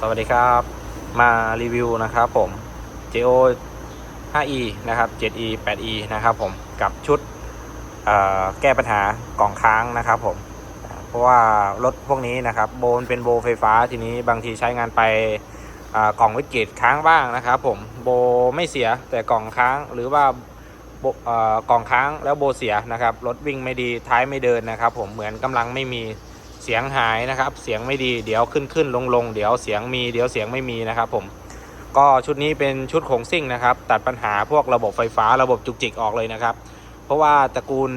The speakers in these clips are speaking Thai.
สวัสดีครับ มารีวิวนะครับผม JO 5E นะครับ 7E 8E นะครับผมกับชุดแก้ปัญหากล่องค้างนะครับผม เพราะว่ารถพวกนี้นะครับโบนเป็นโบไฟฟ้าทีนี้บางทีใช้งานไปกล่องวิกฤตค้างบ้างนะครับผมโบไม่เสียแต่กล่องค้างหรือว่ากล่องค้างแล้วโบเสียนะครับรถวิ่งไม่ดีท้ายไม่เดินนะครับผมเหมือนกำลังไม่มี เสียงหายนะครับ เสียงไม่ดีเดี๋ยวขึ้นขึ้นลงลงเดี๋ยวเสียงมีเดี๋ยวเสียงไม่มีนะครับผมก็ชุดนี้เป็นชุดของซิ่งนะครับ ตัดปัญหาพวกระบบไฟฟ้าระบบจุกจิกออกเลยนะครับ เพราะว่าตระกูล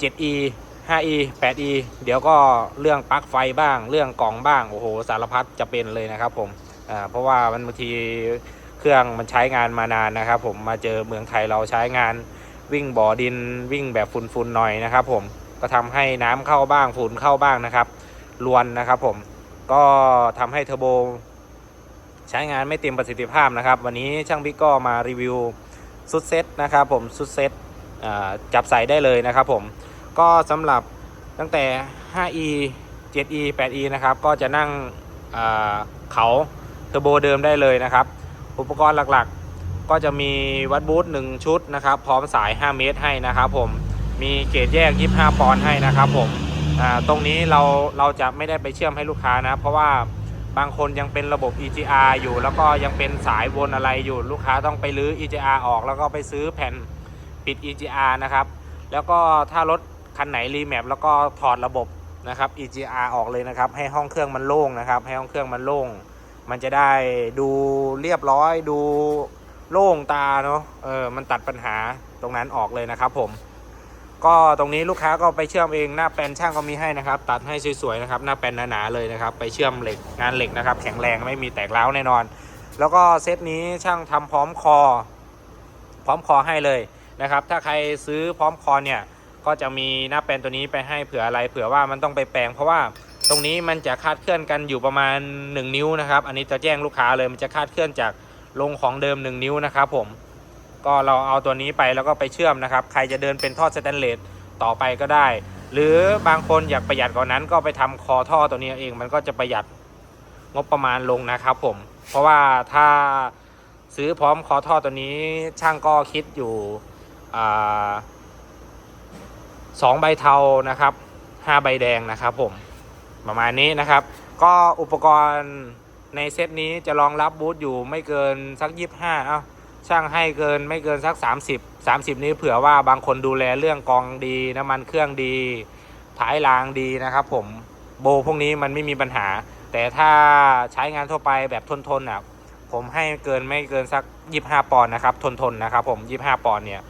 7e 5e 8e เดี๋ยวก็เรื่องปลั๊กไฟบ้าง เรื่องกล่องบ้างโอ้โหสารพัดจะเป็นเลยนะครับผมอ่าเพราะว่ามันบางทีเครื่องมันใช้งานมานานนะครับ ผมมาเจอเมืองไทยเราใช้งานวิ่งบ่อดินวิ่งแบบฝุ่นๆหน่อยนะครับผม ก็ทำให้น้ำเข้าบ้างฝุ่นเข้าบ้างนะครับรวนนะครับผมก็ทำให้เทอร์โบใช้งานไม่เต็มประสิทธิภาพนะครับ วันนี้ช่างบิ๊กก็มารีวิวสุดเซตนะครับผมสุดเซตจับใส่ได้เลยนะครับผมก็สำหรับตั้งแต่ 5e 7e 8e นะครับก็จะนั่งเขาเทอร์โบเดิมได้เลยนะครับ อุปกรณ์หลักๆ ก็จะมีวัดบูท1ชุดนะครับ พร้อมสาย 5 เมตรให้นะครับผม มีเกจแยก 25 ปอนด์ให้นะครับผมตรงนี้เราเราจะไม่ได้ไปเชื่อมให้ลูกค้านะ เพราะว่าบางคนยังเป็นระบบ EGR อยู่ แล้วก็ยังเป็นสายวนอะไรอยู่ลูกค้าต้องไปรื้อ EGR ออก แล้วก็ไปซื้อแผ่นปิด EGR นะครับ แล้วก็ถ้ารถคันไหนรีแมปแล้วก็ถอดระบบนะครับ EGR ออกเลยนะครับ ให้ห้องเครื่องมันโล่งนะครับ ให้ห้องเครื่องมันโล่ง มันจะได้ดูเรียบร้อยดูโล่งตาเนาะเออมันตัดปัญหาตรงนั้นออกเลยนะครับผม ก็ตรงนี้ลูกค้าก็ไปเชื่อมเองหน้าแปลนช่างก็มีให้นะครับ ตัดให้สวยๆนะครับ หน้าแปลนหนาๆเลยนะครับ ไปเชื่อมเหล็กงานเหล็กนะครับ แข็งแรงไม่มีแตกร้าวแน่นอน แล้วก็เซตนี้ช่างทำพร้อมคอ พร้อมคอให้เลยนะครับ ถ้าใครซื้อพร้อมคอเนี่ยก็จะมีหน้าแปลนตัวนี้ไปให้เผื่ออะไร เผื่อว่ามันต้องไปแปลง เพราะว่าตรงนี้มันจะคาดเคลื่อนกันอยู่ประมาณ 1 นิ้วนะครับ อันนี้จะแจ้งลูกค้าเลยมันจะคาดเคลื่อนจากลงของเดิม 1 นิ้วนะครับผม ก็เราเอาตัวนี้ไปแล้วก็ไปเชื่อมนะครับ ใครจะเดินเป็นท่อสแตนเลสต่อไปก็ได้ หรือบางคนอยากประหยัดกว่านั้นก็ไปทำคอท่อตัวนี้เองมันก็จะประหยัดงบประมาณลงนะครับผม เพราะว่าถ้าซื้อพร้อมคอท่อตัวนี้ช่างก็คิดอยู่อสองใบเทานะครับห้าใบแดงนะครับผมประมาณนี้นะครับ ก็อุปกรณ์ในเซตนี้จะรองรับบูทอยู่ไม่เกินสักยี่ห้าเอ้า ช่างให้เกินไม่เกินสัก 30 30 นี้เผื่อว่าบางคนดูแลเรื่องกองดีน้ำมันเครื่องดีท้ายรางดีนะครับ ผมโบพวกนี้มันไม่มีปัญหา แต่ถ้าใช้งานทั่วไปแบบทนๆอะผมให้เกินไม่เกินสัก 25 ปอนด์นะครับ ทนๆนะครับ ผม 25 ปอนด์เนี่ย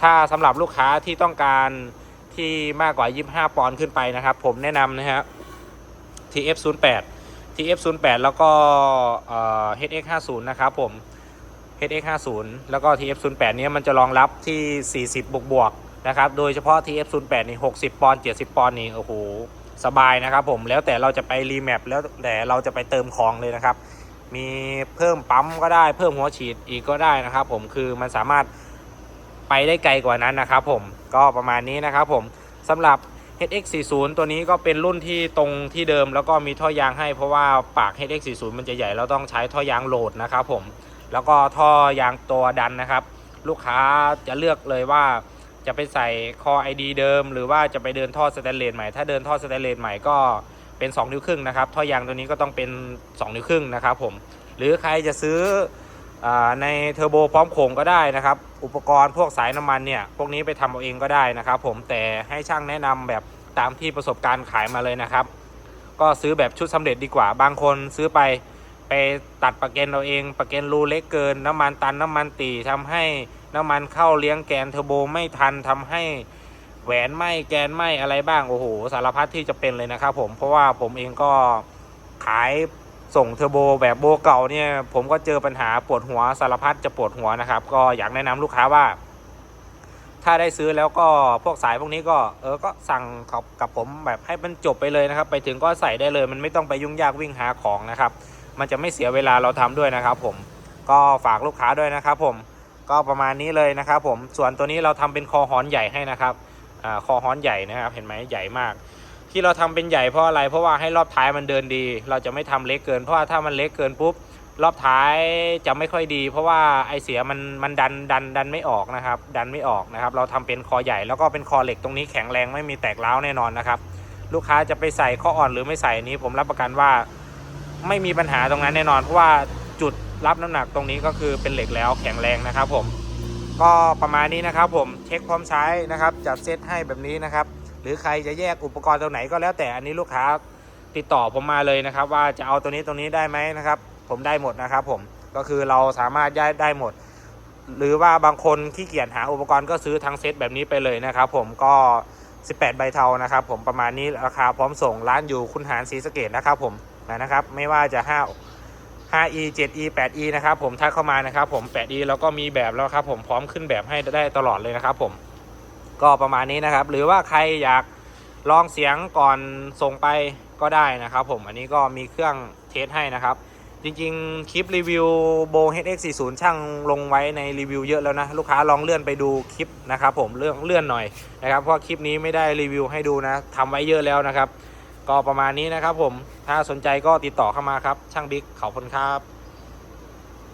ถ้าสำหรับลูกค้าที่ต้องการที่มากกว่า 25 ปอนด์ขึ้นไปนะครับ ผมแนะนำนะฮะ TF08 TF08 แล้วก็เอ่อ HX50 นะครับผม HX50 แล้วก็ TF08 เนี้ยมันจะรองรับที่ 40 บวกบวกนะครับ โดยเฉพาะ TF08 นี่ 60 ปอนด์ 70 ปอนด์นี่ โอ้โห สบายนะครับผม แล้วแต่เราจะไปรีแมปแล้วแต่เราจะไปเติมของเลยนะครับ มีเพิ่มปั๊มก็ได้ เพิ่มหัวฉีดอีกก็ได้นะครับผม คือมันสามารถไปได้ไกลกว่านั้นนะครับผม ก็ประมาณนี้นะครับผมสำหรับ HX40 ตัวนี้ก็เป็นรุ่นที่ตรงที่เดิมแล้วก็มีท่อยางให้เพราะว่าปาก HX40 มันจะใหญ่เราต้องใช้ท่อยางโหลดนะครับผม แล้วก็ท่อยางตัวดันนะครับ ลูกค้าจะเลือกเลยว่าจะไปใส่คอ ID เดิม หรือว่าจะไปเดินท่อสแตนเลสใหม่ ถ้าเดินท่อสแตนเลสใหม่ก็เป็น 2 นิ้วครึ่งนะครับ ท่อยางตัวนี้ก็ต้องเป็น 2 นิ้วครึ่งนะครับผม หรือใครจะซื้ออในเทอร์โบพร้อมโค้งก็ได้นะครับ อุปกรณ์พวกสายน้ำมันเนี่ย พวกนี้ไปทำเอาเองก็ได้นะครับผม แต่ให้ช่างแนะนำแบบตามที่ประสบการณ์ขายมาเลยนะครับ ก็ซื้อแบบชุดสำเร็จดีกว่า บางคนซื้อไป ไปตัดประเกนเราเองประเกนรูเล็กเกิน น้ำมันตันน้ำมันตีทำให้น้ำมันเข้าเลี้ยงแกนเทอร์โบไม่ทันทำให้แหวนไหมแกนไหมอะไรบ้างโอ้โหสารพัดที่จะเป็นเลยนะครับผมเพราะว่าผมเองก็ขายส่งเทอร์โบแบบโบเก่าเนี่ยผมก็เจอปัญหาปวดหัวสารพัดจะปวดหัวนะครับ ก็อยากแนะนำลูกค้าว่า ถ้าได้ซื้อแล้วก็พวกสายพวกนี้ก็เออก็สั่งกับกับผมแบบให้มันจบไปเลยนะครับ ไปถึงก็ใส่ได้เลย มันไม่ต้องไปยุ่งยากวิ่งหาของนะครับ มันจะไม่เสียเวลาเราทำด้วยนะครับผมก็ฝากลูกค้าด้วยนะครับผมก็ประมาณนี้เลยนะครับผมส่วนตัวนี้เราทำเป็นคอฮอนใหญ่ให้นะครับอคอฮอนใหญ่นะครับเห็นไหมใหญ่มาก ที่เราทำเป็นใหญ่เพราะอะไร เพราะว่าให้รอบท้ายมันเดินดี เราจะไม่ทำเล็กเกิน เพราะว่าถ้ามันเล็กเกินปุ๊บรอบท้ายจะไม่ค่อยดี เพราะว่าไอเสียมันมันดันดันดันไม่ออกนะครับ ดันไม่ออกนะครับ เราทำเป็นคอใหญ่แล้วก็เป็นคอเหล็กตรงนี้แข็งแรงไม่มีแตกร้าวแน่นอนนะครับ ลูกค้าจะไปใส่ข้ออ่อนหรือไม่ใส่นี้ผมรับประกันว่า ไม่มีปัญหาตรงนั้นแน่นอน เพราะว่าจุดรับน้ำหนักตรงนี้ก็คือเป็นเหล็กแล้วแข็งแรงนะครับผมก็ประมาณนี้นะครับผมเช็คพร้อมใช้นะครับจัดเซตให้แบบนี้นะครับ หรือใครจะแยกอุปกรณ์ตรงไหนก็แล้วแต่อันนี้ลูกค้าติดต่อผมมาเลยนะครับ ว่าจะเอาตัวนี้ตรงนี้ได้ไหมนะครับ ผมได้หมดนะครับ ผมก็คือเราสามารถย้ายได้หมด หรือว่าบางคนขี้เกียจหาอุปกรณ์ก็ซื้อทั้งเซตแบบนี้ไปเลยนะครับ ผมก็ 18 ใบเทานะครับ ผมประมาณนี้ราคาพร้อมส่งร้านอยู่คุณหารศรีสะเกดนะครับผม นะครับ ไม่ว่าจะ 5 5e 7e 8e นะครับ ผมทักเข้ามานะครับ ผม 8e แล้วก็มีแบบแล้วครับ ผมพร้อมขึ้นแบบให้ได้ตลอดเลยนะครับ ผมก็ประมาณนี้นะครับ หรือว่าใครอยากลองเสียงก่อนส่งไปก็ได้นะครับ ผมอันนี้ก็มีเครื่องเทสให้นะครับ จริงๆ คลิปรีวิวโบ HX40 ช่างลงไว้ในรีวิวเยอะแล้วนะ ลูกค้าลองเลื่อนไปดูคลิปนะครับ ผมเรื่องเลื่อนหน่อยนะครับเพราะคลิปนี้ไม่ได้รีวิวให้ดูนะทำไว้เยอะแล้วนะครับ ก็ประมาณนี้นะครับผมถ้าสนใจก็ติดต่อเข้ามาครับช่างบิ๊กขอบคุณครับ